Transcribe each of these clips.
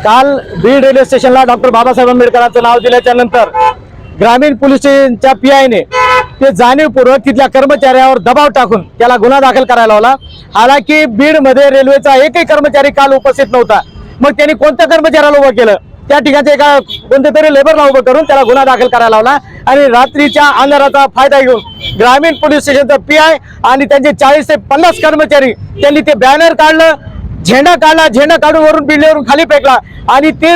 काल बीड रेल्वे स्टेशनला डॉक्टर बाबासाहेब आंबेडकरांचं नाव दिल्याच्या नंतर ग्रामीण पोलीस स्टेशनच्या पी आयने ते जाणीवपूर्वक तिथल्या कर्मचाऱ्यावर दबाव टाकून त्याला गुन्हा दाखल करायला लावला. हालाकी बीडमध्ये रेल्वेचा एकही कर्मचारी काल उपस्थित नव्हता. मग त्यांनी कोणत्या कर्मचाऱ्याला उभं केलं? त्या ठिकाणच्या एका कोणत्या तरी लेबरला उभं करून त्याला गुन्हा दाखल करायला लावला आणि रात्रीच्या अंधाराचा फायदा घेऊन ग्रामीण पोलीस स्टेशनचा पी आय आणि त्यांचे चाळीस ते पन्नास कर्मचारी त्यांनी ते बॅनर काढलं झेंडा काढला झेंडा काढून वरून बिल्डिंगवरून खाली फेकला. आणि ते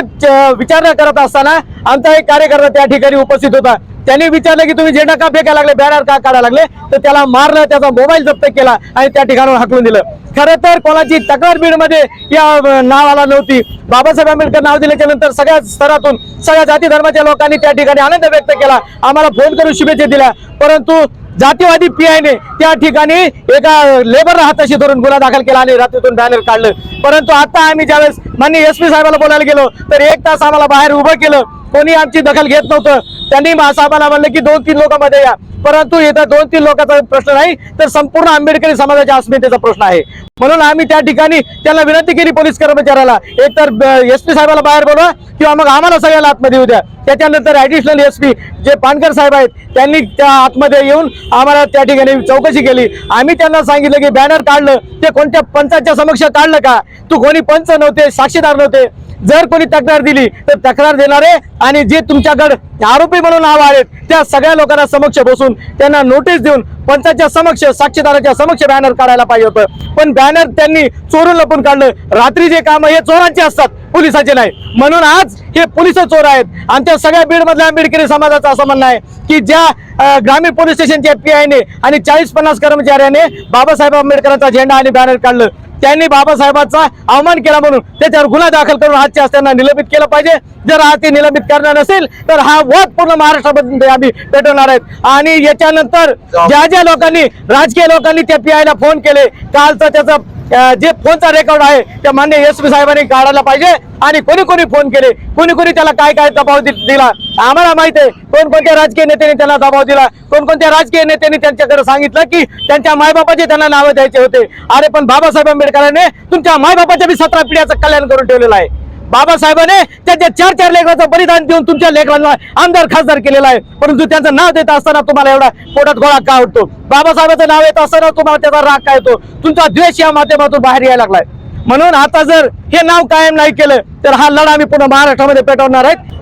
विचारणा करत असताना आमचा एक कार्यकर्ता त्या ठिकाणी उपस्थित होता. त्यांनी विचारलं की तुम्ही झेंडा का फेकायला लागले? बॅनर का काढायला लागले? तर त्याला मारलं त्याचा मोबाईल जप्त केला आणि त्या ठिकाणी हाकलून दिलं. खरं तर कोणाची तक्रार बीडमध्ये या नावाला नव्हती. बाबासाहेब आंबेडकर नाव दिल्याच्या नंतर सगळ्या स्तरातून सगळ्या जाती धर्माच्या लोकांनी त्या ठिकाणी आनंद व्यक्त केला. आम्हाला फोन करून शुभेच्छा दिल्या. परंतु जातीवादी पीआयने त्या ठिकाणी एका लेबर हाताशी धरून गुन्हा दाखल केला आणि रात्रीतून बॅनर काढलं. परंतु आता आम्ही ज्यावेळेस माननीय एस पी साहेबाला बोलायला गेलो तर एक तास आम्हाला बाहेर उभं केलं. कोणी आमची दखल घेत नव्हतं. त्यांनी साहेबांना म्हणलं की दोन तीन लोकांमध्ये या. परंतु इथं दोन तीन लोकांचा प्रश्न नाही तर संपूर्ण आंबेडकरी समाजाच्या अस्मितेचा प्रश्न आहे. म्हणून आम्ही त्या ठिकाणी त्यांना विनंती केली पोलीस कर्मचाऱ्याला. एकतर एस पी साहेबाला बाहेर बोलवा किंवा मग आम्हाला सगळ्याला आतमध्ये येऊ द्या. त्याच्यानंतर ऍडिशनल एस पी जे पानकर साहेब आहेत त्यांनी त्या आतमध्ये येऊन आम्हाला त्या ठिकाणी चौकशी केली. आम्ही त्यांना सांगितलं की बॅनर काढलं. ते कोणत्या पंचाच्या समक्ष काढलं का? तू कोणी पंच नव्हते साक्षीदार नव्हते जर कोणी तक्रार दिली तर तक्रार देणारे आणि जे तुमच्याकडे आरोपी म्हणून नाव आहेत त्या सगळ्या लोकांना समक्ष बसून त्यांना नोटीस देऊन पंचाच्या समक्ष साक्षीदाराच्या समक्ष बॅनर काढायला पाहिजे होतं. पण बॅनर त्यांनी चोरून लपून काढलं. रात्री जे काम हे चोरांचे असतात पोलिसाचे नाही. म्हणून आज हे पोलीस चोर आहेत. आमच्या सगळ्या बीड मधल्या आंबेडकरी समाजाचं असं म्हणणं आहे की ज्या ग्रामीण पोलीस स्टेशनच्या पी आयने आणि चाळीस पन्नास कर्मचाऱ्याने बाबासाहेब आंबेडकरांचा झेंडा आणि बॅनर काढलं. त्यांनी बाबासाहेबांचा अवमान केला म्हणून त्याच्यावर गुन्हा दाखल करून आजच्या आज त्यांना निलंबित केलं पाहिजे. जर हा ते निलंबित करणार नसेल तर हा वाद पूर्ण महाराष्ट्रामध्ये आम्ही पेटवणार आहेत. आणि याच्यानंतर ज्या ज्या लोकांनी राजकीय लोकांनी त्या पी आयला फोन केले कालचा त्याचा जे फोनचा रेकॉर्ड आहे त्या मान्य एस पी साहेबांनी काढायला पाहिजे. आणि कोणी कोणी फोन केले कोणी कोणी त्याला काय काय दबाव दिला आम्हाला माहिती आहे कोणकोणत्या राजकीय नेत्यांनी त्यांना दबाव दिला. कोणकोणत्या राजकीय नेत्यांनी त्यांच्याकडे सांगितलं की त्यांच्या मायबापाचे त्यांना नावं द्यायचे होते. अरे पण बाबासाहेब आंबेडकरांनी तुमच्या मायबापाच्या बी सतरा पिढ्याचं कल्याण करून ठेवलेलं आहे. बाबासाहेबांनी त्यांच्या चार चार लेकरांचं बलिदान देऊन तुमच्या लेकरांना आमदार खासदार केलेला आहे. परंतु त्यांचं नाव देत असताना तुम्हाला एवढा पोटात गोळा का उठतो? बाबासाहेबांचं नाव येत असताना तुम्हाला त्याचा राग काय येतो? तुमचा द्वेष या माध्यमातून बाहेर यायला लागलाय. म्हणून आता जर हे नाव कायम नाही केलं तर हा लढा आम्ही पुन्हा महाराष्ट्रामध्ये पेटवणार आहेत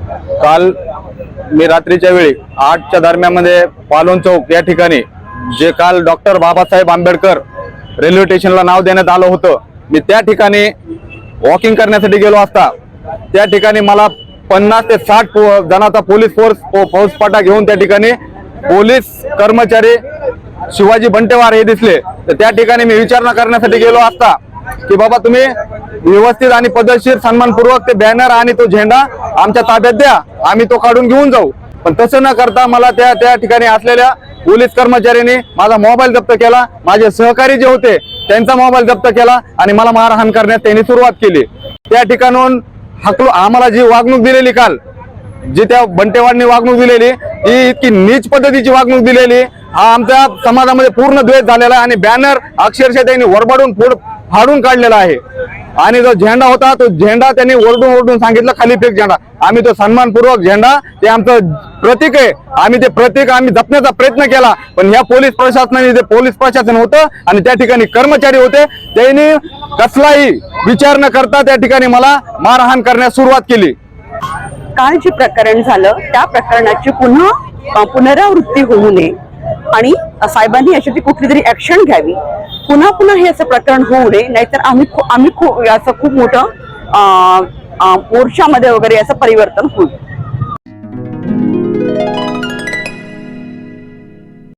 काल मी रात्रीच्या वेळी आठच्या दरम्यानमध्ये पालोन चौक या ठिकाणी जे काल डॉक्टर बाबासाहेब आंबेडकर रेल्वे स्टेशनला नाव देण्यात आलं होतं मी त्या ठिकाणी वॉकिंग करण्यासाठी गेलो असता त्या ठिकाणी मला पन्नास ते साठ जणांचा पोलीस फोर्स फौजपाटा घेऊन त्या ठिकाणी पोलीस कर्मचारी शिवाजी बंटेवार हे दिसले. तर त्या ठिकाणी मी विचारणा करण्यासाठी गेलो असता की बाबा तुम्ही व्यवस्थित आणि पद्धतशीर सन्मानपूर्वक ते बॅनर आणि तो झेंडा आमच्या ताब्यात द्या. आम्ही तो काढून घेऊन जाऊ. पण तसं न करता मला त्या त्या ठिकाणी असलेल्या पोलीस कर्मचाऱ्यांनी माझा मोबाईल जप्त केला. माझे सहकारी जे होते त्यांचा मोबाईल जप्त केला आणि मला मारहाण करण्यास त्यांनी सुरुवात केली. त्या ठिकाणून हकलो आम्हाला जी वागणूक दिलेली काल जी त्या बंटेवाडनी वागणूक दिलेली ही इतकी नीच पद्धतीची वागणूक दिलेली. हा आमच्या समाजामध्ये पूर्ण द्वेष झालेला आहे आणि बॅनर अक्षरशः त्यांनी वरबाडून फोड फाडून काढलेला आहे. आणि जो झेंडा होता तो झेंडा त्यांनी ओरडून ओरडून सांगितलं खाली फेक झेंडा. आम्ही तो सन्मानपूर्वक झेंडा ते आमचं प्रतीक आहे. आम्ही ते प्रतीक आम्ही जपण्याचा प्रयत्न केला. पण ह्या पोलीस प्रशासनाने जे पोलीस प्रशासन होतं आणि त्या ठिकाणी कर्मचारी होते त्यांनी कसलाही विचार न करता त्या ठिकाणी मला मारहाण करण्यास सुरुवात केली. काल जे प्रकरण झालं त्या प्रकरणाची पुन्हा पुनरावृत्ती होऊ नये. आणि साहेबांनी याच्याची कुठली तरी ऍक्शन घ्यावी. पुन्हा पुन्हा हे असं प्रकरण होऊ नये नाहीतर आम्ही आम्ही खूप याचं खूप मोठं मोर्चामध्ये वगैरे याचं परिवर्तन होईल.